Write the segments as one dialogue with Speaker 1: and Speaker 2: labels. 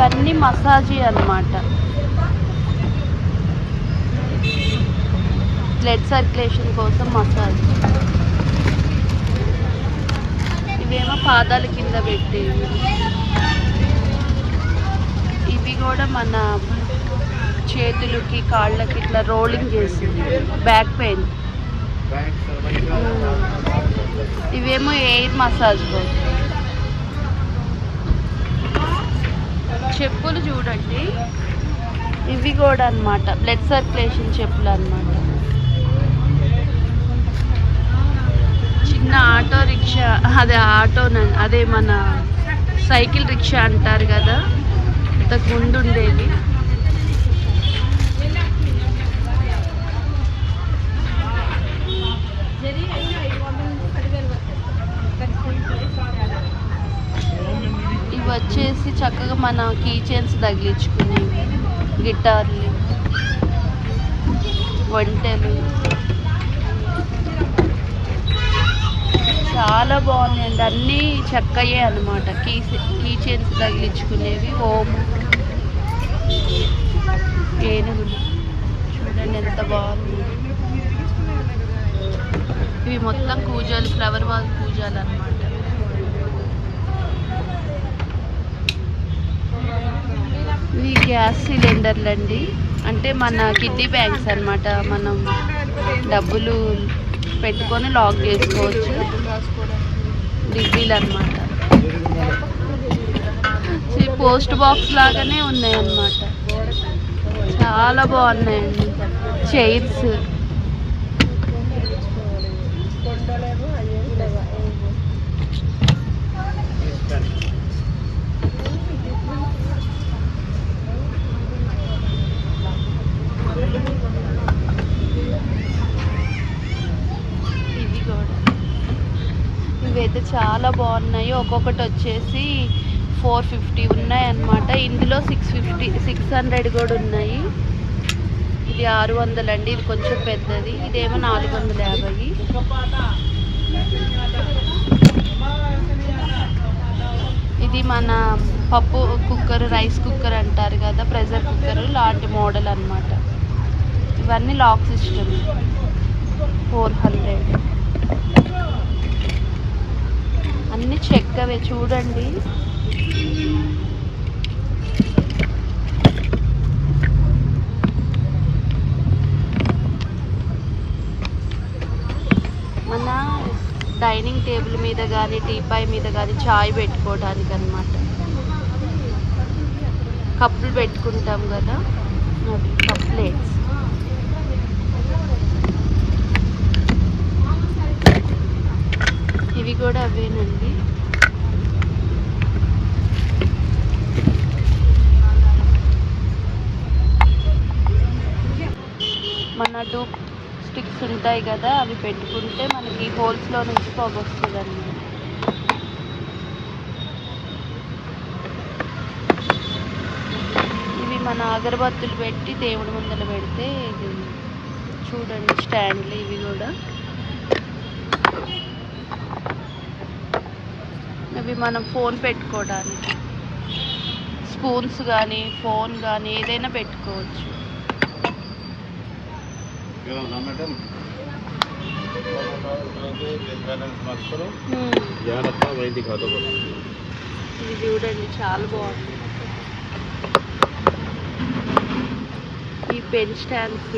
Speaker 1: ఇవన్నీ మసాజీ అన్నమాట. బ్లడ్ సర్క్యులేషన్ కోసం మసాజ్. ఇవేమో పాదాల కింద పెట్టేవి ఇవి కూడా మన చేతులకి కాళ్ళకి ఇట్లా రోలింగ్ చేసింది బ్యాక్ పెయిన్. ఇవేమో ఎయిర్ మసాజ్ కోసం. చెప్పులు చూడండి. ఇవి కూడా అన్నమాట. బ్లడ్ సర్క్యులేషన్ చెప్పులు అన్నమాట. చిన్న ఆటో రిక్షా అదే ఆటోనండి అదే మన సైకిల్ రిక్షా అంటారు కదా. ఇంతకు ముందు ఉండేది ఇవి వచ్చేసి చక్కగా మన కీ చైన్స్ తగిలించుకునేవి గిటార్లు వంటలు. చాలా బాగున్నాయండి. అన్నీ చెక్కయే అనమాట కీ కీ చైన్స్ తగిలించుకునేవి. ఓము ఏనుగులు. చూడండి ఎంత బాగుంది ఇవి మొత్తం కూజాలు ఫ్లవర్ వాల్ కూజాలు అనమాట ఇవి గ్యాస్ సిలిండర్లు అండి అంటే మన కిడ్నీ బ్యాంక్స్ అన్నమాట. మనం డబ్బులు పెట్టుకొని లాక్ చేసుకోవచ్చు. డిబ్బీలు అనమాట పోస్ట్ బాక్స్ లాగానే ఉన్నాయన్నమాట. చాలా బాగున్నాయండి. చైర్స్ ఇవి కూడా అయితే చాలా బాగున్నాయి. ఒక్కొక్కటి వచ్చేసి ఫోర్ ఫిఫ్టీ ఉన్నాయి అన్నమాట. ఇందులో సిక్స్ ఫిఫ్టీ సిక్స్ హండ్రెడ్ కూడా ఉన్నాయి. ఇది ఆరు వందలు అండి. ఇది కొంచెం పెద్దది. ఇదేమో నాలుగు వందల యాభై. ఇది మన పప్పు కుక్కర్ రైస్ కుక్కర్ అంటారు కదా ప్రెషర్ కుక్కర్ లాంటి మోడల్ అన్నమాట. ఇవన్నీ లాక్ సిస్టమ్. Four hundred. అన్ని చెక్కవే చూడండి. మన డైనింగ్ టేబుల్ మీద కానీ టీపాయ్ మీద కానీ చాయ్ పెట్టుకోవడానికి అనమాట కప్పులు పెట్టుకుంటాం కదా అవి కప్ ప్లేట్స్. ఇవి కూడా అవేనండి. మన టూ స్టిక్స్ ఉంటాయి కదా అవి పెట్టుకుంటే మనకి హోల్స్లో నుంచి పొగ వస్తుంది ఇవి మన అగరబత్తులు పెట్టి దేవుడి ముందర పెడితే చూడండి స్టాండ్లు ఇవి కూడా. అవి మనం ఫోన్ పెట్టుకోవడానికి. స్పూన్స్ కానీ ఫోన్ కానీ ఏదైనా పెట్టుకోవచ్చు. ఇది చూడండి చాలా బాగుంది. ఈ పెన్ స్టాండ్స్.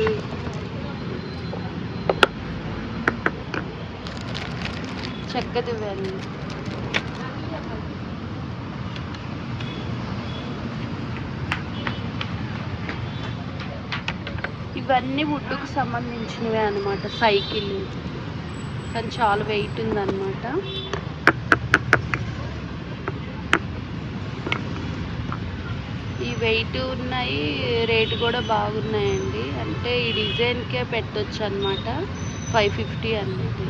Speaker 1: చక్కదివ్వండి ఇవన్నీ వుడ్కు వుడ్డుకు సంబంధించినవే అనమాట సైకిల్ కానీ చాలా వెయిట్ ఉందన్నమాట. ఈ వెయిట్ ఉన్నాయి రేటు కూడా బాగున్నాయండి. అంటే ఈ డిజైన్కే పెట్టొచ్చు అనమాట ఫైవ్ ఫిఫ్టీ అనేది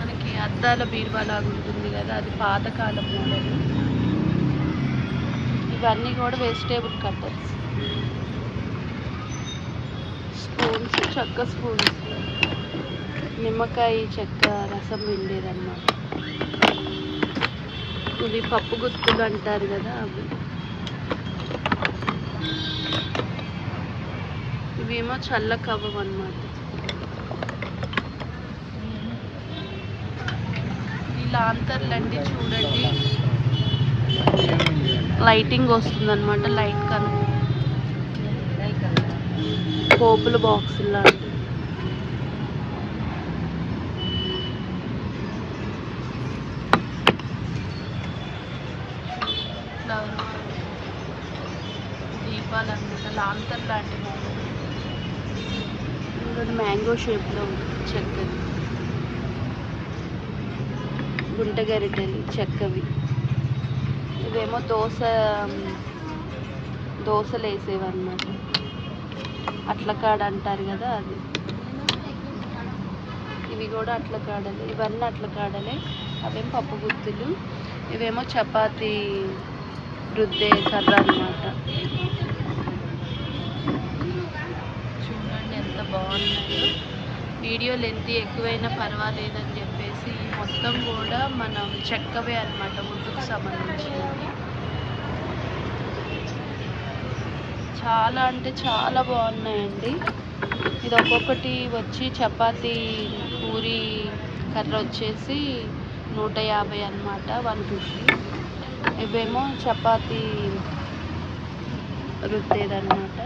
Speaker 1: మనకి అద్దాల బీరువా లాగా ఉంటుంది కదా అది పాతకాలం మోడల్ ఇవన్నీ కూడా వెజిటేబుల్ కట్టర్స్ స్పూన్స్ చెక్క స్పూన్స్ నిమ్మకాయ చెక్క రసం పిండేదన్నమాట. ఇవి పప్పు గుత్తులు అంటారు కదా అవి. ఇవేమో చల్ల కవ్వం అన్నమాట. ఈ లాంతర్లండి చూడండి. లైటింగ్ వస్తుంది అనమాట లైట్ కను. పోపుల బాక్స్ లాంటివి దీపాలు అనమాట లాంతర్ లాంటి మ్యాంగో షేప్లో ఉంటుంది చెక్కది. గుంటగరిటలు చెక్కవి. ఇవేమో దోశ దోశలు వేసేవన్నమాట అట్ల కాడ అంటారు కదా అది. ఇవి కూడా అట్ల కాడలే ఇవన్నీ అట్ల కాడలే అవేం పప్పు గుత్తులు ఇవేమో చపాతీ రుద్దే కర్ర అన్నమాట. చూడండి ఎంత బాగున్నాయో. వీడియో లెంత్ ఎక్కువైనా పర్వాలేదని చెప్పేసి మొత్తం కూడా మనం చెక్కవే అనమాట ముందుకు సంబంధించినవి. చాలా అంటే చాలా బాగున్నాయండి. ఇది ఒక్కొక్కటి వచ్చి చపాతీ పూరి కర్ర వచ్చేసి నూట యాభై అన్నమాట వన్ ఫిఫ్టీ. ఇవేమో చపాతీ రుద్దేదన్నమాట.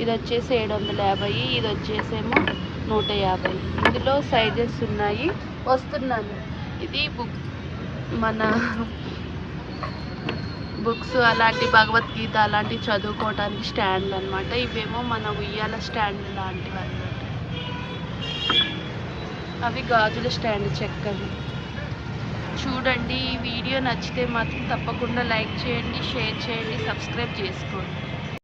Speaker 1: ఇది వచ్చేసి ఏడు వందల యాభై ఇది వచ్చేసేమో నూట యాభై. ఇందులో సైజెస్ ఉన్నాయి. వస్తున్నాను. ఇది బుక్ మన బుక్స్ అలాంటి భగవద్గీత అలాంటివి చదువుకోవడానికి స్టాండ్లు అన్నమాట. ఇవేమో మన ఉయ్యాల స్టాండ్ లాంటివి అనమాట అవి గాజుల స్టాండ్ చెక్కవి. చూడండి ఈ వీడియో నచ్చితే మాత్రం తప్పకుండా లైక్ చేయండి షేర్ చేయండి సబ్స్క్రైబ్ చేసుకోండి.